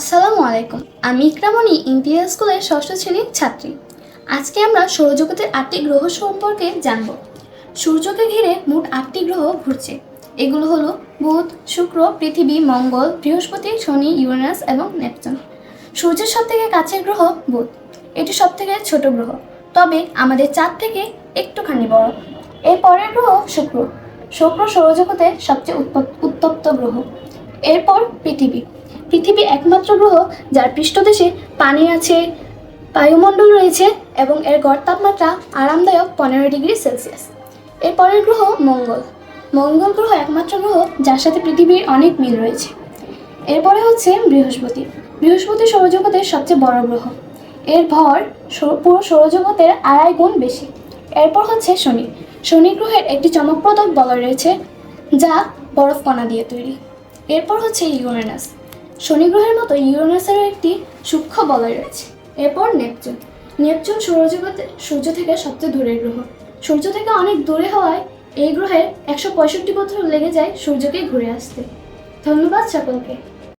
আসসালামু আলাইকুম। আমি ইকরামণি, ইন্টিরিয়ার স্কুলের ষষ্ঠ শ্রেণির ছাত্রী। আজকে আমরা সৌরজগতের আটটি গ্রহ সম্পর্কে জানব। সূর্যকে ঘিরে মোট আটটি গ্রহ ঘুরছে। এগুলো হলো বুধ, শুক্র, পৃথিবী, মঙ্গল, বৃহস্পতি, শনি, ইউরেনাস এবং নেপচুন। সূর্যের সব থেকে কাছের গ্রহ বুধ। এটি সব থেকে ছোট গ্রহ। তবে আমাদের চাঁদ থেকে একটুখানি বড়। এর পরের গ্রহ শুক্র। শুক্র সৌরজগতের সবচেয়ে উত্তপ- উত্তপ্ত গ্রহ। এরপর পৃথিবী। পৃথিবী একমাত্র গ্রহ যার পৃষ্ঠদেশে পানি আছে, বায়ুমণ্ডল রয়েছে এবং এর গড় তাপমাত্রা আরামদায়ক পনেরো ডিগ্রি সেলসিয়াস। এর পরের গ্রহ মঙ্গল। মঙ্গল গ্রহ একমাত্র গ্রহ যার সাথে পৃথিবীর অনেক মিল রয়েছে। এরপরে হচ্ছে বৃহস্পতি। বৃহস্পতি সৌরজগতের সবচেয়ে বড় গ্রহ। এর ভর পুরো সৌরজগতের আড়াই গুণ বেশি। এরপর হচ্ছে শনি। শনি গ্রহের একটি চমকপ্রদ বলয় রয়েছে যা বরফ কণা দিয়ে তৈরি। এরপর হচ্ছে ইউরেনাস। শনি গ্রহের মতো ইউরেনাসেরও একটি সূক্ষ্ম বলয় রয়েছে। এরপর নেপচুন। নেপচুন সৌরজগতে সূর্য থেকে সবচেয়ে দূরের গ্রহ। সূর্য থেকে অনেক দূরে হওয়ায় এই গ্রহের একশো পঁয়ষট্টি বছর লেগে যায় সূর্যকে ঘুরে আসতে। ধন্যবাদ সকলকে।